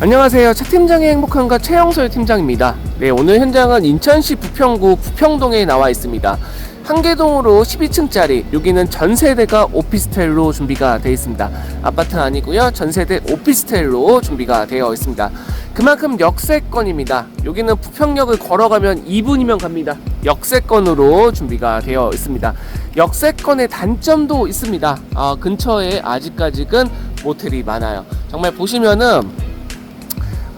안녕하세요. 차 팀장의 행복한가 최영설 팀장입니다. 네, 오늘 현장은 인천시 부평구 부평동에 나와 있습니다. 한계동으로 12층짜리 여기는 전세대가 오피스텔로 준비가 되어 있습니다. 아파트는 아니고요. 전세대 오피스텔로 준비가 되어 있습니다. 그만큼 역세권입니다. 여기는 부평역을 걸어가면 2분이면 갑니다. 역세권으로 준비가 되어 있습니다. 역세권의 단점도 있습니다. 아, 근처에 아직까지는 모텔이 많아요. 정말 보시면은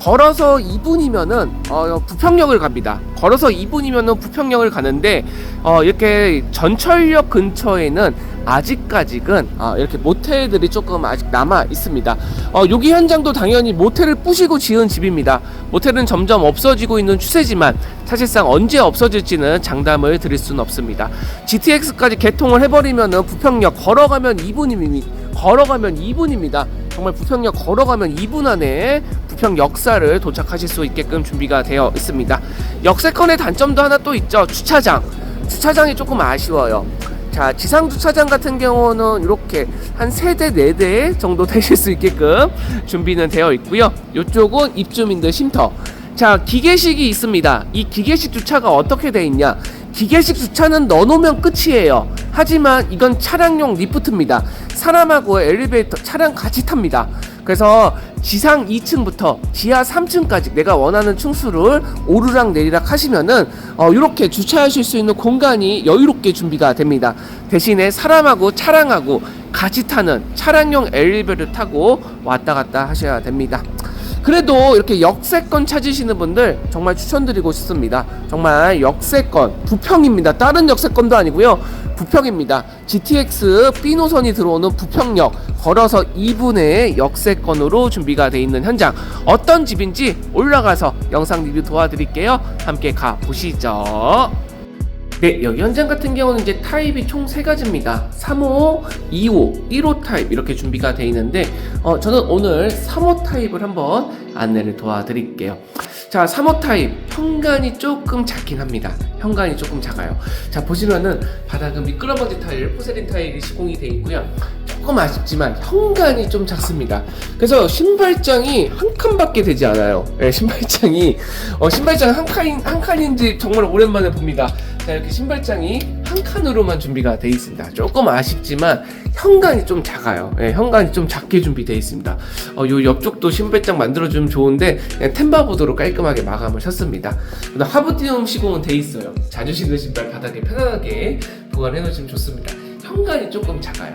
걸어서 2분이면은 어, 부평역을 갑니다. 걸어서 2분이면은 부평역을 가는데 어, 이렇게 전철역 근처에는 아직까지는 어, 이렇게 모텔들이 조금 아직 남아 있습니다. 어, 여기 현장도 당연히 모텔을 부시고 지은 집입니다. 모텔은 점점 없어지고 있는 추세지만 사실상 언제 없어질지는 장담을 드릴 수는 없습니다. GTX까지 개통을 해버리면은 부평역 걸어가면 2분입니다. 걸어가면 2분입니다. 정말 부평역 걸어가면 2분 안에 부평 역사를 도착하실 수 있게끔 준비가 되어 있습니다. 역세권의 단점도 하나 또 있죠. 주차장. 주차장이 조금 아쉬워요. 자, 지상 주차장 같은 경우는 이렇게 한 세대 네대 정도 되실 수 있게끔 준비는 되어 있고요. 이쪽은 입주민들 쉼터. 자, 기계식이 있습니다. 이 기계식 주차가 어떻게 돼 있냐? 기계식 주차는 넣어놓으면 끝이에요. 하지만 이건 차량용 리프트입니다. 사람하고 엘리베이터, 차량 같이 탑니다. 그래서 지상 2층부터 지하 3층까지 내가 원하는 층수를 오르락 내리락 하시면은 어, 이렇게 주차하실 수 있는 공간이 여유롭게 준비가 됩니다. 대신에 사람하고 차량하고 같이 타는 차량용 엘리베이터를 타고 왔다 갔다 하셔야 됩니다. 그래도 이렇게 역세권 찾으시는 분들 정말 추천드리고 싶습니다. 정말 역세권 부평입니다. 다른 역세권도 아니고요. 부평입니다. GTX B 노선이 들어오는 부평역 걸어서 2분의 역세권으로 준비가 돼 있는 현장 어떤 집인지 올라가서 영상 리뷰 도와드릴게요. 함께 가 보시죠. 네, 여기 현장 같은 경우는 이제 타입이 총 세 가지입니다. 3호, 2호, 1호 타입 이렇게 준비가 되어 있는데 어, 저는 오늘 3호 타입을 한번 안내를 도와드릴게요. 자, 3호 타입 현관이 조금 작긴 합니다. 현관이 조금 작아요. 자, 보시면은 바닥은 미끄러먼지 타일, 포세린 타일이 시공이 되어 있고요. 조금 아쉽지만 현관이 좀 작습니다. 그래서 신발장이 한 칸밖에 되지 않아요. 네, 신발장이 어, 신발장 한 칸인 한 칸인지 정말 오랜만에 봅니다. 자, 이렇게 신발장이 한 칸으로만 준비가 되어 있습니다. 조금 아쉽지만 현관이 좀 작아요. 예, 현관이 좀 작게 준비되어 있습니다. 어, 요 옆쪽도 신발장 만들어주면 좋은데 템바보드로 깔끔하게 마감을 쳤습니다. 하부티움 시공은 돼 있어요. 자주 신는 신발 바닥에 편안하게 보관해 놓으시면 좋습니다. 현관이 조금 작아요.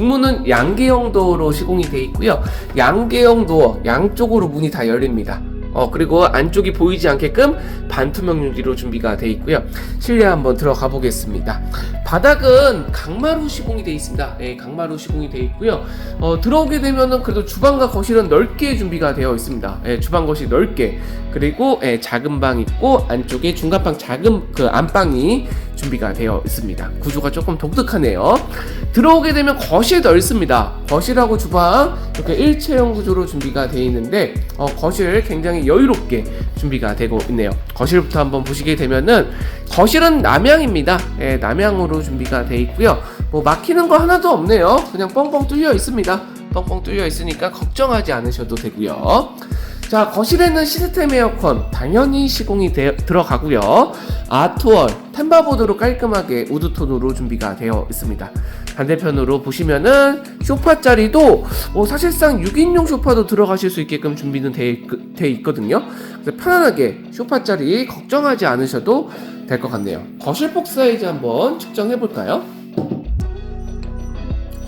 중문은 양계형 도어로 시공이 되어 있고요. 양계형 도어 양쪽으로 문이 다 열립니다. 어 그리고 안쪽이 보이지 않게끔 반투명 유리로 준비가 되어 있고요. 실내 한번 들어가 보겠습니다. 바닥은 강마루 시공이 되어 있습니다. 예, 강마루 시공이 되어 있고요. 어, 들어오게 되면은 그래도 주방과 거실은 넓게 준비가 되어 있습니다. 예, 주방 거실 넓게 그리고 예, 작은 방 있고 안쪽에 중간방 작은 그 안방이 준비가 되어 있습니다. 구조가 조금 독특하네요. 들어오게 되면 거실 넓습니다. 거실하고 주방 이렇게 일체형 구조로 준비가 되어 있는데 어, 거실 굉장히 여유롭게 준비가 되고 있네요. 거실부터 한번 보시게 되면은 거실은 남향입니다. 예, 남향으로 준비가 되어 있고요. 뭐 막히는 거 하나도 없네요. 그냥 뻥뻥 뚫려 있습니다. 뻥뻥 뚫려 있으니까 걱정하지 않으셔도 되고요. 자 거실에는 시스템 에어컨 당연히 시공이 되, 들어가고요 아트월 템바보드로 깔끔하게 우드톤으로 준비가 되어 있습니다 반대편으로 보시면은 소파 자리도 어, 사실상 6인용 소파도 들어가실 수 있게끔 준비는 돼, 돼 있거든요. 그래서 편안하게 소파 자리 걱정하지 않으셔도 될 것 같네요. 거실 폭 사이즈 한번 측정해 볼까요?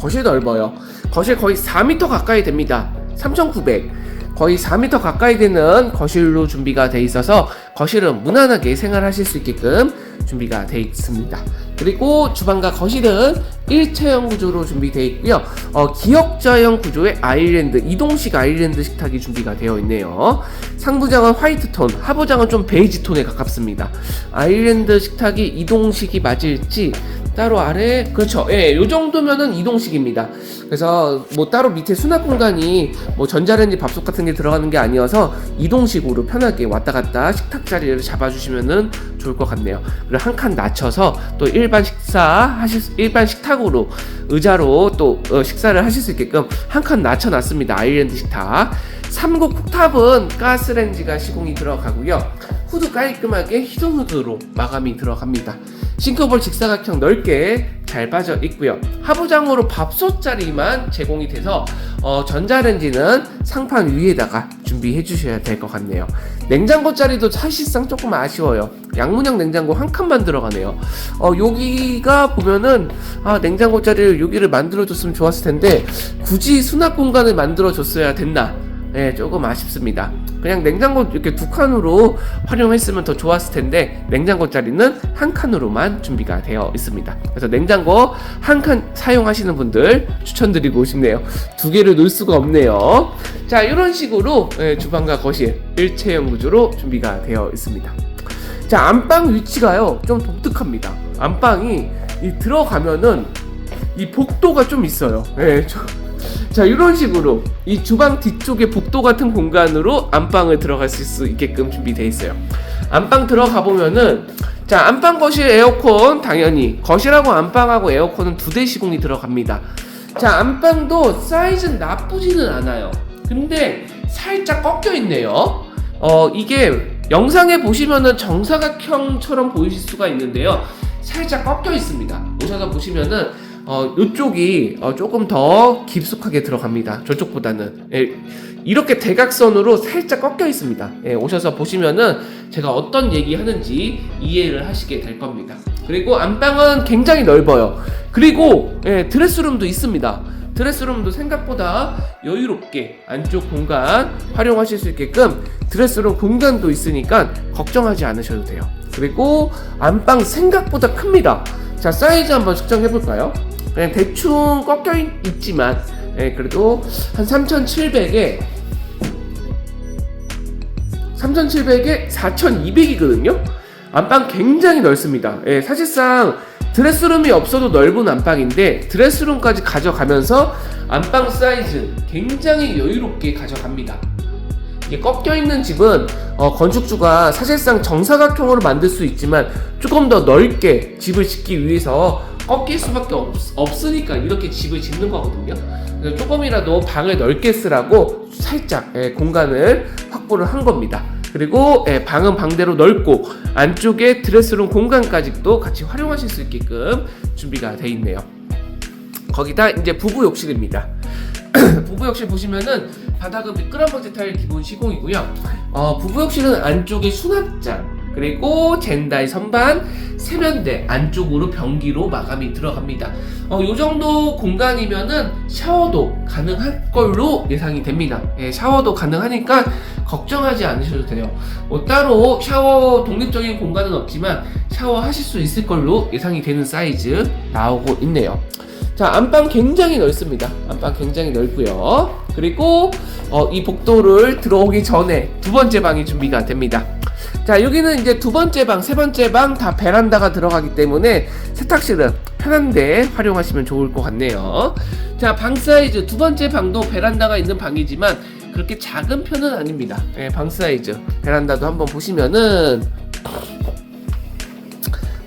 거실 넓어요. 거실 거의 4m 가까이 됩니다. 3900 거의 4m 가까이 되는 거실로 준비가 돼 있어서 거실은 무난하게 생활하실 수 있게끔 준비가 돼 있습니다. 그리고 주방과 거실은 일체형 구조로 준비되어 있고요. 어, 기역자형 구조의 아일랜드 이동식 아일랜드 식탁이 준비가 되어 있네요. 상부장은 화이트 톤, 하부장은 좀 베이지 톤에 가깝습니다. 아일랜드 식탁이 이동식이 맞을지 따로 아래 그렇죠. 예, 요 정도면은 이동식입니다. 그래서 뭐 따로 밑에 수납 공간이 뭐 전자레인지 밥솥 같은 게 들어가는 게 아니어서 이동식으로 편하게 왔다 갔다 식탁 자리를 잡아주시면은 좋을 것 같네요. 그리고 한 칸 낮춰서 또 일반 식사 하실 수- 일반 식탁으로 의자로 또 어, 식사를 하실 수 있게끔 한 칸 낮춰놨습니다. 아일랜드 식탁. 삼국 쿡탑은 가스렌지가 시공이 들어가고요. 후드 깔끔하게 히든 후드로 마감이 들어갑니다. 싱크볼 직사각형 넓게 잘 빠져 있고요. 하부장으로 밥솥 자리만 제공이 돼서 어, 전자레인지는 상판 위에다가 준비해 주셔야 될 것 같네요. 냉장고 자리도 사실상 조금 아쉬워요. 양문형 냉장고 한 칸만 들어가네요. 어, 여기가 보면은 아, 냉장고 자리를 여기를 만들어 줬으면 좋았을 텐데 굳이 수납 공간을 만들어 줬어야 됐나? 예, 조금 아쉽습니다. 그냥 냉장고 이렇게 두 칸으로 활용했으면 더 좋았을 텐데 냉장고 자리는 한 칸으로만 준비가 되어 있습니다. 그래서 냉장고 한 칸 사용하시는 분들 추천드리고 싶네요. 두 개를 놓을 수가 없네요. 자, 이런 식으로 예, 주방과 거실 일체형 구조로 준비가 되어 있습니다. 자, 안방 위치가요 좀 독특합니다. 안방이 이 들어가면은 이 복도가 좀 있어요. 예, 저- 자 이런 식으로 이 주방 뒤쪽에 복도 같은 공간으로 안방을 들어갈 수 있게끔 준비되어 있어요. 안방 들어가 보면은 자 안방 거실 에어컨 당연히 거실하고 안방하고 에어컨은 두 대 시공이 들어갑니다. 자 안방도 사이즈는 나쁘지는 않아요. 근데 살짝 꺾여 있네요. 어 이게 영상에 보시면은 정사각형처럼 보이실 수가 있는데요. 살짝 꺾여 있습니다. 오셔서 보시면은 어, 이쪽이 어, 조금 더 깊숙하게 들어갑니다. 저쪽보다는. 예, 이렇게 대각선으로 살짝 꺾여 있습니다. 예, 오셔서 보시면은 제가 어떤 얘기 하는지 이해를 하시게 될 겁니다. 그리고 안방은 굉장히 넓어요. 그리고 예, 드레스룸도 있습니다. 드레스룸도 생각보다 여유롭게 안쪽 공간 활용하실 수 있게끔 드레스룸 공간도 있으니까 걱정하지 않으셔도 돼요. 그리고 안방 생각보다 큽니다. 자, 사이즈 한번 측정해 볼까요? 그냥 대충 꺾여 있, 있지만 예, 그래도 한 3,700에 3,700에 4,200이거든요. 안방 굉장히 넓습니다. 예, 사실상 드레스룸이 없어도 넓은 안방인데 드레스룸까지 가져가면서 안방 사이즈 굉장히 여유롭게 가져갑니다. 이게 꺾여 있는 집은 어, 건축주가 사실상 정사각형으로 만들 수 있지만 조금 더 넓게 집을 짓기 위해서 꺾일 수밖에 없, 없으니까 이렇게 집을 짓는 거거든요. 그래서 조금이라도 방을 넓게 쓰라고 살짝 예, 공간을 확보를 한 겁니다. 그리고 예, 방은 방대로 넓고 안쪽에 드레스룸 공간까지도 같이 활용하실 수 있게끔 준비가 돼 있네요. 거기다 이제 부부 욕실입니다. 부부 욕실 보시면은 바닥은 미끄럼방지 타일 기본 시공이고요. 어, 부부 욕실은 안쪽에 수납장 그리고 젠다이 선반 세면대 안쪽으로 변기로 마감이 들어갑니다. 어, 요 정도 공간이면은 샤워도 가능할 걸로 예상이 됩니다. 예, 샤워도 가능하니까 걱정하지 않으셔도 돼요. 뭐 따로 샤워 독립적인 공간은 없지만 샤워하실 수 있을 걸로 예상이 되는 사이즈 나오고 있네요. 자 안방 굉장히 넓습니다. 안방 굉장히 넓고요. 그리고 어, 이 복도를 들어오기 전에 두 번째 방이 준비가 됩니다. 자 여기는 이제 두 번째 방, 세 번째 방 다 베란다가 들어가기 때문에 세탁실은 편한데 활용하시면 좋을 것 같네요. 자 방 사이즈 두 번째 방도 베란다가 있는 방이지만 그렇게 작은 편은 아닙니다. 예, 방 사이즈 베란다도 한번 보시면은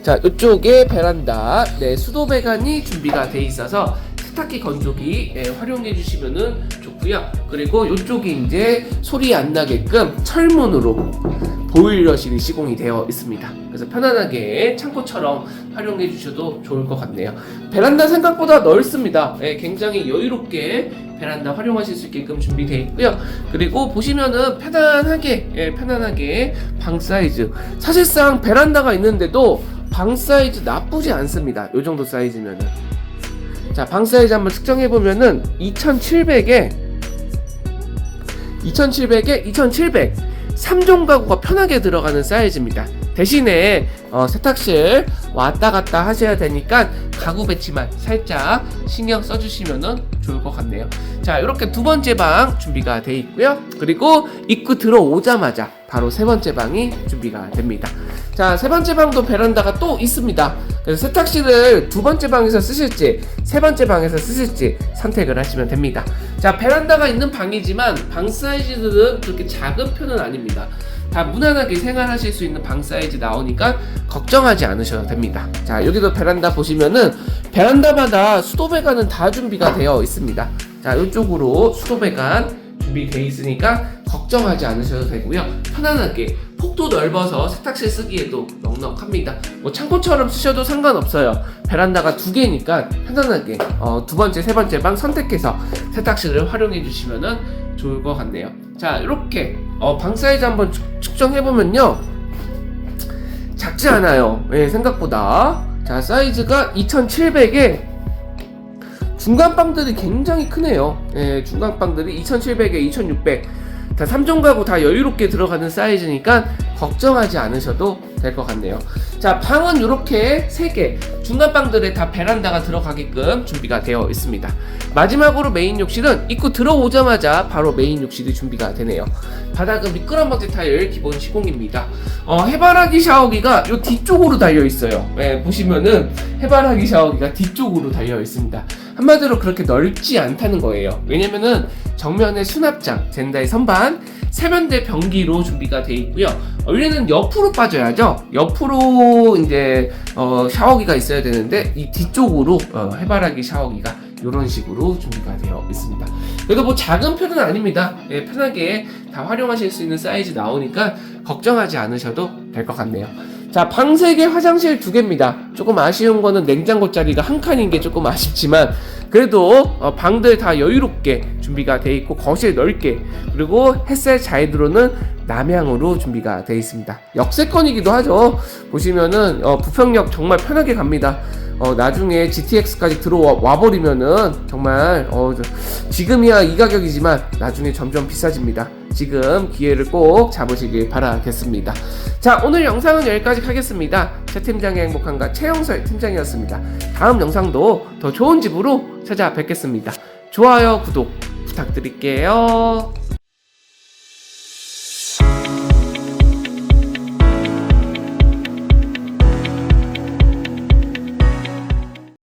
자, 이쪽에 베란다, 네, 수도 배관이 준비가 돼 있어서 세탁기 건조기 예, 활용해 주시면은 좋고요. 그리고 이쪽이 이제 소리 안 나게끔 철문으로 보일러실이 시공이 되어 있습니다. 그래서 편안하게 창고처럼 활용해 주셔도 좋을 것 같네요. 베란다 생각보다 넓습니다. 예, 굉장히 여유롭게 베란다 활용하실 수 있게끔 준비되어 있고요. 그리고 보시면은 편안하게 예, 편안하게 방 사이즈 사실상 베란다가 있는데도 방 사이즈 나쁘지 않습니다. 요 정도 사이즈면은 자 방 사이즈 한번 측정해 보면은 2,700에 2,700에 2,700 3종 가구가 편하게 들어가는 사이즈입니다. 대신에 어, 세탁실 왔다 갔다 하셔야 되니까 가구 배치만 살짝 신경 써주시면 좋을 것 같네요. 자 이렇게 두 번째 방 준비가 돼 있고요. 그리고 입구 들어오자마자 바로 세 번째 방이 준비가 됩니다. 자 세 번째 방도 베란다가 또 있습니다. 그래서 세탁실을 두 번째 방에서 쓰실지 세 번째 방에서 쓰실지 선택을 하시면 됩니다. 자 베란다가 있는 방이지만 방 사이즈들은 그렇게 작은 편은 아닙니다. 다 무난하게 생활하실 수 있는 방 사이즈 나오니까 걱정하지 않으셔도 됩니다. 자 여기도 베란다 보시면은 베란다마다 수도 배관은 다 준비가 되어 있습니다. 자 이쪽으로 수도 배관 준비되어 있으니까 걱정하지 않으셔도 되고요. 편안하게 폭도 넓어서 세탁실 쓰기에도 넉넉합니다. 뭐 창고처럼 쓰셔도 상관없어요. 베란다가 두 개니까 편안하게 어, 두 번째, 세 번째 방 선택해서 세탁실을 활용해 주시면 좋을 것 같네요. 자, 이렇게 어, 방 사이즈 한번 측- 측정해 보면요. 작지 않아요. 예, 생각보다. 자, 사이즈가 2700에 중간 빵들이 굉장히 크네요. 예, 중간 빵들이 2700에 2600. 다 3종 가구 다 여유롭게 들어가는 사이즈니까 걱정하지 않으셔도 될 것 같네요. 자, 방은 이렇게 3개, 중간 방들에 다 베란다가 들어가게끔 준비가 되어 있습니다. 마지막으로 메인 욕실은 입구 들어오자마자 바로 메인 욕실이 준비가 되네요. 바닥은 미끄럼버티 타일 기본 시공입니다. 어, 해바라기 샤워기가 요 뒤쪽으로 달려 있어요. 예, 보시면은 해바라기 샤워기가 뒤쪽으로 달려 있습니다. 한마디로 그렇게 넓지 않다는 거예요. 왜냐면은 정면에 수납장, 젠다의 선반, 세면대 변기로 준비가 되어 있고요. 원래는 옆으로 빠져야죠. 옆으로 이제 어, 샤워기가 있어야 되는데 이 뒤쪽으로 어, 해바라기 샤워기가 이런 식으로 준비가 되어 있습니다. 그래도 뭐 작은 편은 아닙니다. 예, 편하게 다 활용하실 수 있는 사이즈 나오니까 걱정하지 않으셔도 될 것 같네요. 자, 방 3개, 화장실 2개입니다. 조금 아쉬운 거는 냉장고 자리가 한 칸인 게 조금 아쉽지만, 그래도 어, 방들 다 여유롭게 준비가 돼 있고, 거실 넓게, 그리고 햇살 잘 들어오는 남향으로 준비가 되어 있습니다. 역세권이기도 하죠. 보시면은, 어, 부평역 정말 편하게 갑니다. 어, 나중에 GTX까지 들어와 버리면은 정말 어, 저- 지금이야 이 가격이지만 나중에 점점 비싸집니다. 지금 기회를 꼭 잡으시길 바라겠습니다. 자, 오늘 영상은 여기까지 하겠습니다. 최 팀장의 행복한가 최영설 팀장이었습니다. 다음 영상도 더 좋은 집으로 찾아뵙겠습니다. 좋아요, 구독 부탁드릴게요.